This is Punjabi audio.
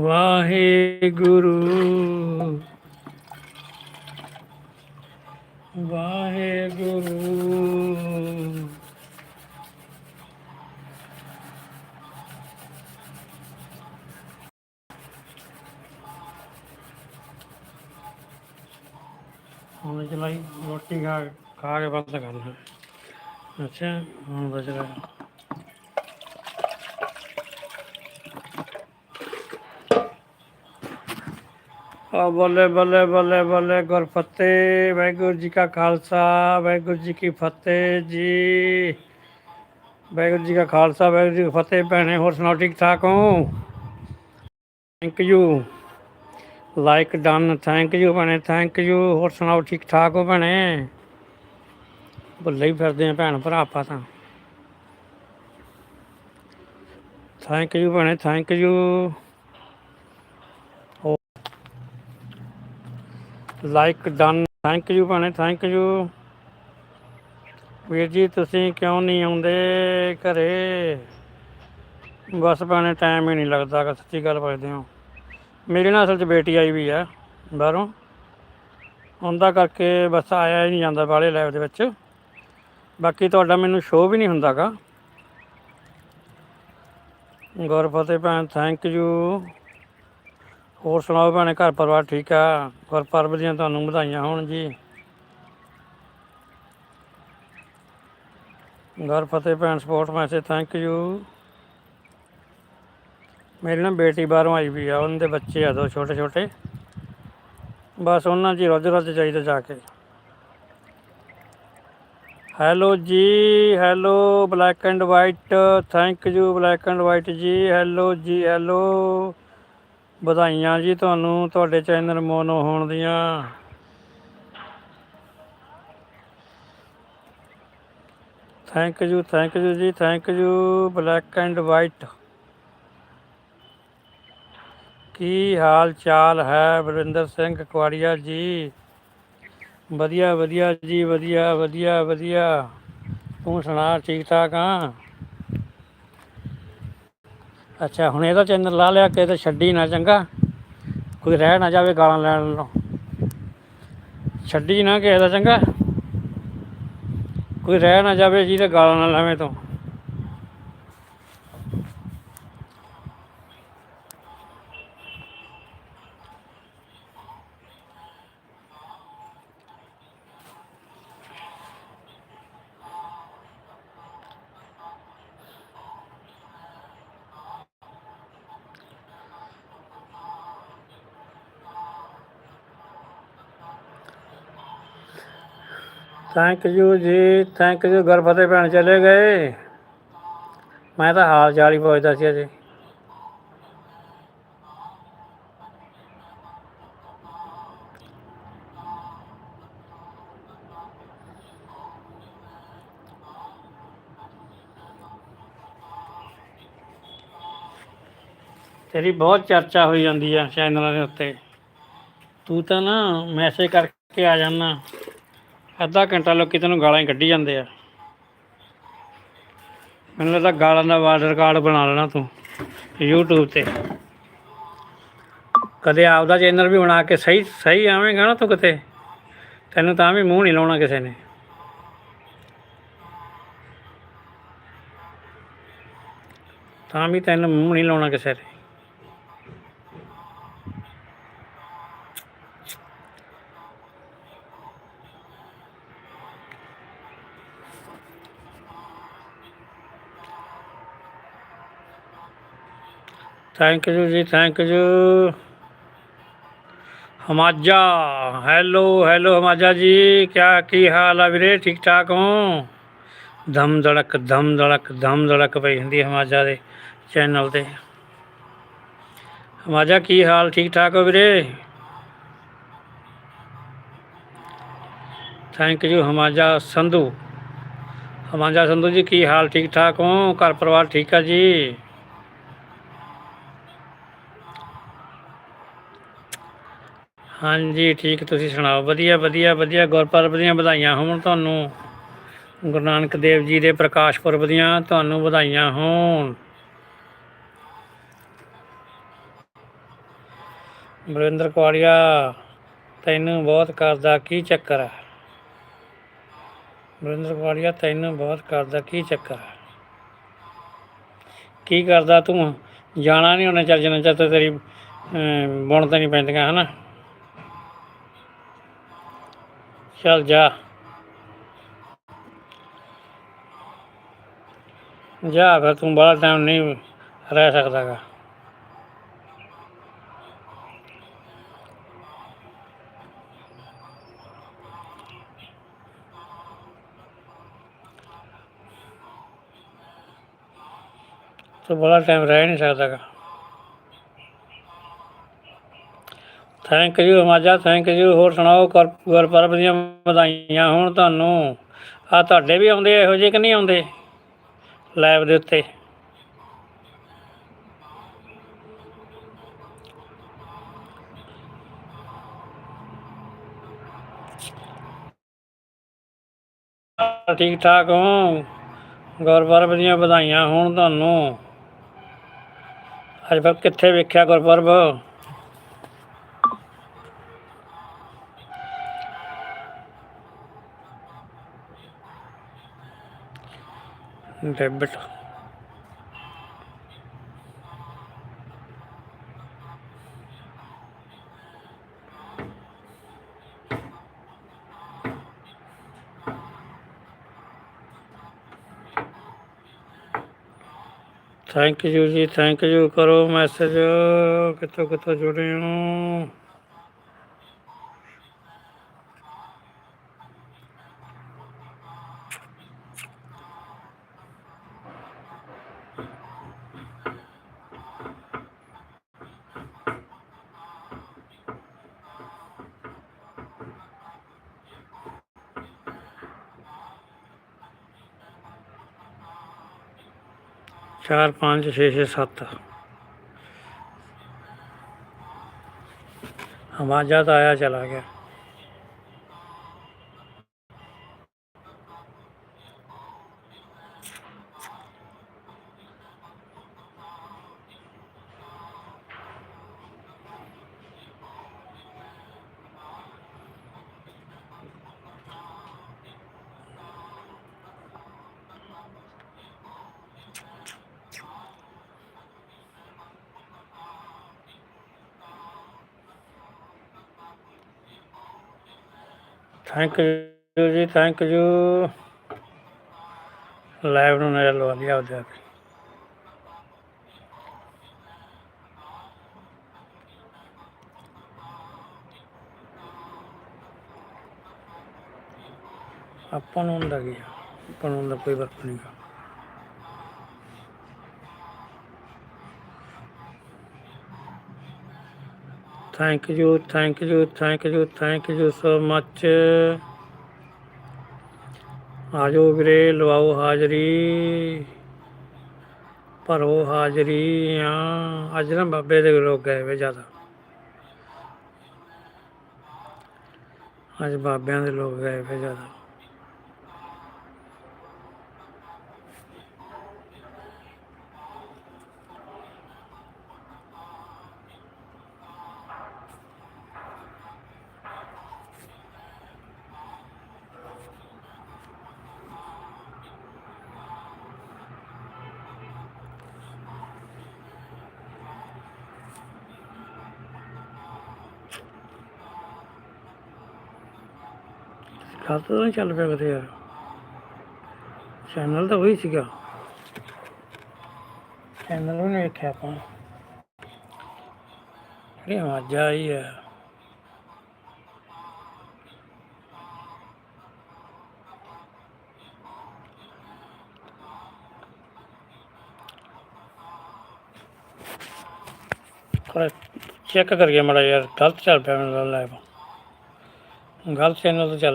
ਵਾਹਿਗੁਰੂ ਵਾਹਿਗੁਰੂ ਹੁਣ ਚਲਾਈ ਰੋਟੀ ਖਾ ਖਾ ਕੇ ਬੰਦ ਕਰਨਾ ਅੱਛਾ ਹੁਣ ਬਚ ਰਿਹਾ ਆ ਬੱਲੇ ਬੱਲੇ ਬੱਲੇ ਬੱਲੇ ਗੁਰਫਤਿਹ ਵਾਹਿਗੁਰੂ ਜੀ ਕਾ ਖਾਲਸਾ, ਵਾਹਿਗੁਰੂ ਜੀ ਕੀ ਫਤਿਹ ਜੀ। ਵਾਹਿਗੁਰੂ ਜੀ ਕਾ ਖਾਲਸਾ, ਵਾਹਿਗੁਰੂ ਜੀ ਕੀ ਫਤਿਹ ਭੈਣੇ, ਹੋਰ ਸੁਣਾਓ, ਠੀਕ ਠਾਕ ਹੋ? Thank you like done thank you ਭੈਣੇ ਥੈਂਕ ਯੂ ਹੋਰ ਸੁਣਾਓ, ਠੀਕ ਠਾਕ ਹੋ ਭੈਣੇ? ਭੁੱਲੇ ਹੀ ਫਿਰਦੇ ਆ ਭੈਣ ਭਰਾ ਆਪਾਂ ਤਾਂ। ਥੈਂਕ ਯੂ ਭੈਣੇ thank you like done thank you ਭੈਣੇ ਥੈਂਕ ਯੂ ਵੀਰ ਜੀ ਤੁਸੀਂ ਕਿਉਂ ਨਹੀਂ ਆਉਂਦੇ ਘਰੇ? ਬਸ ਭੈਣੇ ਟਾਈਮ ਹੀ ਨਹੀਂ ਲੱਗਦਾ ਗਾ, ਸੱਚੀ ਗੱਲ ਪੁੱਛਦੇ ਹੋ। ਮੇਰੀ ਨਾ ਅਸਲ 'ਚ ਬੇਟੀ ਆਈ ਵੀ ਆ ਬਾਹਰੋਂ। ਉਹਦਾ ਕਰਕੇ ਬਸ ਆਇਆ ਹੀ ਨਹੀਂ ਜਾਂਦਾ ਬਾਹਲੇ ਲਾਈਵ ਦੇ ਵਿੱਚ। ਬਾਕੀ ਤੁਹਾਡਾ ਮੈਨੂੰ ਸ਼ੋਅ ਵੀ ਨਹੀਂ ਹੁੰਦਾਗਾ ਗੁਰਫਤਿਹ ਭੈਣ ਥੈਂਕ ਯੂ ਹੋਰ ਸੁਣਾਓ ਭੈਣੇ, ਘਰ ਪਰਿਵਾਰ ਠੀਕ ਆ? ਗੁਰਪੁਰਬ ਦੀਆਂ ਤੁਹਾਨੂੰ ਵਧਾਈਆਂ ਹੋਣ ਜੀ। ਗੁਰਫਤਿਹ ਭੈਣ ਸਪੋਰਟ ਮੈਸੇਜ ਥੈਂਕ ਯੂ ਮੇਰੀ ਨਾ ਬੇਟੀ ਬਾਹਰੋਂ ਆਈ ਵੀ ਆ ਉਹਨਾਂ ਦੇ ਬੱਚੇ ਆ ਦੋ ਛੋਟੇ ਛੋਟੇ। ਬਸ ਉਹਨਾਂ ਦੀ ਰੋਜ਼ ਰੋਜ਼ ਚਾਹੀਦਾ ਜਾ ਕੇ। ਹੈਲੋ ਜੀ hello black and white thank you black and white ਜੀ ਹੈਲੋ ਜੀ ਹੈਲੋ ਵਧਾਈਆਂ ਜੀ ਤੁਹਾਨੂੰ, ਤੁਹਾਡੇ ਚੈਨਲ ਮੋਨੋ ਹੋਣ ਦੀਆਂ। ਥੈਂਕ ਯੂ ਥੈਂਕ ਯੂ ਜੀ thank you black and white ਕੀ ਹਾਲ ਚਾਲ ਹੈ ਬਲਵਿੰਦਰ ਸਿੰਘ ਕੁਆੜੀਆ ਜੀ? ਵਧੀਆ ਵਧੀਆ ਜੀ, ਵਧੀਆ ਵਧੀਆ ਵਧੀਆ। ਤੂੰ ਸੁਣਾ ਠੀਕ ਠਾਕ ਆ? ਅੱਛਾ, ਹੁਣ ਇਹਦਾ ਚੈਨਲ ਲਾ ਲਿਆ ਕਿ ਤੇ ਛੱਡੀ ਨਾ ਚੰਗਾ। ਕੋਈ ਰਹਿ ਨਾ ਜਾਵੇ ਗਾਲਾਂ ਲੈਣ ਨੂੰ ਛੱਡੀ ਨਾ ਕਿਸੇ ਦਾ ਚੰਗਾ। ਕੋਈ ਰਹਿ ਨਾ ਜਾਵੇ ਜਿਹਦੇ ਗਾਲਾਂ ਨਾ ਲਾਵੇਂ ਤੋਂ। ਥੈਂਕ ਯੂ ਜੀ ਥੈਂਕ ਯੂ ਗੁਰਫਤਿਹ ਭੈਣ ਚਲੇ ਗਏ। ਮੈਂ ਤਾਂ ਹਾਲ ਚਾਲ ਹੀ ਪੁੱਛਦਾ ਸੀ ਅਜੇ। ਤੇਰੀ ਬਹੁਤ ਚਰਚਾ ਹੋਈ ਜਾਂਦੀ ਆ ਚੈਨਲਾਂ ਦੇ ਉੱਤੇ। ਤੂੰ ਤਾਂ ਨਾ ਮੈਸੇਜ ਕਰਕੇ ਆ ਜਾਣਾ ਅੱਧਾ ਘੰਟਾ ਲੋਕੀ ਤੈਨੂੰ ਗਾਲਾਂ ਹੀ ਕੱਢੀ ਜਾਂਦੇ ਆ। ਮੈਨੂੰ ਲੱਗਦਾ ਗਾਲਾਂ ਦਾ ਵਾਰਡ ਕਾਰਡ ਬਣਾ ਲੈਣਾ ਤੂੰ YouTube ਤੇ। ਕਦੇ ਆਪਦਾ ਚੈਨਲ ਵੀ ਬਣਾ ਕੇ ਸਹੀ ਸਹੀ ਆਵੇਂਗਾ ਨਾ ਤੂੰ ਕਿਤੇ। ਤੈਨੂੰ ਤਾਂ ਵੀ ਮੂੰਹ ਨਹੀਂ ਲਾਉਣਾ ਕਿਸੇ ਨੇ। ਤਾਂ ਵੀ ਤੈਨੂੰ ਮੂੰਹ ਨਹੀਂ ਲਾਉਣਾ ਕਿਸੇ ਨੇ। ਥੈਂਕ ਯੂ ਜੀ thank you Hamaja hello hello Hamaja ji, ਕਿਆ, ਕੀ ਹਾਲ ਆ ਵੀਰੇ, ਠੀਕ ਠਾਕ ਹੋ? ਧਮ ਧੜਕ ਧਮ ਧੜਕ ਧਮ ਧੜਕ ਪਈ ਹੁੰਦੀ ਹਮਾਜਾ ਦੇ ਚੈਨਲ ਤੇ। ਹਮਾਜਾ, ਕੀ ਹਾਲ, ਠੀਕ ਠਾਕ ਹੋ ਵੀਰੇ? Thank you Hamaja Sandhu. ਹਮਾਜਾ Sandhu ਜੀ, ਕੀ ਹਾਲ, ਠੀਕ ਠਾਕ ਹੋ? ਘਰ ਪਰਿਵਾਰ ਠੀਕ ਆ ਜੀ? ਹਾਂਜੀ, ਠੀਕ ਤੁਸੀਂ ਸੁਣਾਓ? ਵਧੀਆ ਵਧੀਆ ਵਧੀਆ। ਗੁਰਪੁਰਬ ਦੀਆਂ ਵਧਾਈਆਂ ਹੋਣ ਤੁਹਾਨੂੰ। ਗੁਰੂ ਨਾਨਕ ਦੇਵ ਜੀ ਦੇ ਪ੍ਰਕਾਸ਼ ਪੁਰਬ ਦੀਆਂ ਤੁਹਾਨੂੰ ਵਧਾਈਆਂ ਹੋਣ। ਬਰਿੰਦਰ ਕੁਆੜੀਆ ਤੈਨੂੰ ਬਹੁਤ ਕਰਦਾ ਕੀ ਚੱਕਰ? ਹੈ ਬਰਿੰਦਰ ਕੁਆੜੀਆ ਤੈਨੂੰ ਬਹੁਤ ਕਰਦਾ ਕੀ ਚੱਕਰ? ਹੈ ਕੀ ਕਰਦਾ ਤੂੰ? ਜਾਣਾ ਨਹੀਂ ਉਹਨੇ, ਚੱਲ ਜਣਾ ਚਾਹਤੇ ਤੇਰੀ ਬੁਣ ਤਾਂ ਨਹੀਂ ਪੈਂਦੀਆਂ, ਹਨਾ? ਚੱਲ ਜਾ। ਜਾ ਫਿਰ ਤੂੰ ਬੜਾ ਟਾਈਮ ਨਹੀਂ ਰਹਿ ਸਕਦਾਗਾ। ਤੂੰ ਬੜਾ ਟਾਈਮ ਰਹਿ ਨਹੀਂ ਸਕਦਾਗਾ। ਥੈਂਕ ਯੂ ਮਾਜਾ ਥੈਂਕ ਯੂ ਹੋਰ ਸੁਣਾਓ, ਗੁਰ- ਗੁਰਪੁਰਬ ਦੀਆਂ ਵਧਾਈਆਂ ਹੋਣ ਤੁਹਾਨੂੰ। ਆ ਤੁਹਾਡੇ ਵੀ ਆਉਂਦੇ ਇਹੋ ਜਿਹੇ ਕਿ ਨਹੀਂ ਆਉਂਦੇ? ਲਾਈਵ ਦੇ ਉੱਤੇ। ਠੀਕ ਠਾਕ ਹੋ। ਗੁਰਪੁਰਬ ਦੀਆਂ ਵਧਾਈਆਂ ਹੋਣ ਤੁਹਾਨੂੰ। ਅੱਜ ਫਿਰ ਕਿੱਥੇ ਵੇਖਿਆ ਗੁਰਪੁਰਬ? ਡੈਬਿਟ। ਥੈਂਕ ਯੂ ਜੀ ਥੈਂਕ ਯੂ ਕਰੋ ਮੈਸੇਜ ਕਿੱਥੋਂ ਕਿੱਥੋਂ ਜੁੜੇ ਹੋ? ਚਾਰ ਪੰਜ ਛੇ ਛੇ ਸੱਤ। ਹਮਾਜਾ ਤਾਂ ਆਇਆ ਚਲਾ ਗਿਆ। ਥੈਂਕ ਯੂ ਜੀ, ਥੈਂਕ ਯੂ। ਲਾਈਵ ਨੂੰ ਨਜ਼ਰ ਲਵਾ ਲਿਆ ਉਹਦੇ ਆ ਕੇ ਆਪਾਂ ਨੂੰ ਹੁੰਦਾ ਕੀ ਆਪਾਂ ਨੂੰ ਹੁੰਦਾ ਕੋਈ ਵਰਕ ਨਹੀਂ thank you thank you thank you thank you so much ਆਜੋ ਵੀਰੇ, ਲਵਾਓ ਹਾਜ਼ਰੀ। ਭਰੋ ਹਾਜ਼ਰੀ ਆ ਅੱਜ ਨਾ ਬਾਬੇ ਦੇ ਲੋਕ ਗਏ ਵੇ ਜ਼ਿਆਦਾ। ਅੱਜ ਬਾਬਿਆਂ ਦੇ ਲੋਕ ਗਏ ਵੇ ਜ਼ਿਆਦਾ। ਖਾਤਾ ਤਾਂ ਨਹੀਂ ਚੱਲ ਪਿਆ ਕਿਤੇ ਯਾਰ। ਚੈਨਲ ਤਾਂ ਉਹੀ ਸੀਗਾ। ਚੈਨਲ ਉਹਨੇ ਵੇਖਿਆ ਆਪਾਂ। ਅਰੇ ਆਵਾਜ਼ਾਂ ਆਈ ਹੈ correct ਚੈੱਕ ਕਰੀਏ ਮੜਾ ਯਾਰ ਗਲਤ ਚੱਲ ਪਿਆ ਮੈਨੂੰ ਲਾਈਵ ਗਲਤ ਚੈਨਲ ਤੋਂ ਚੱਲ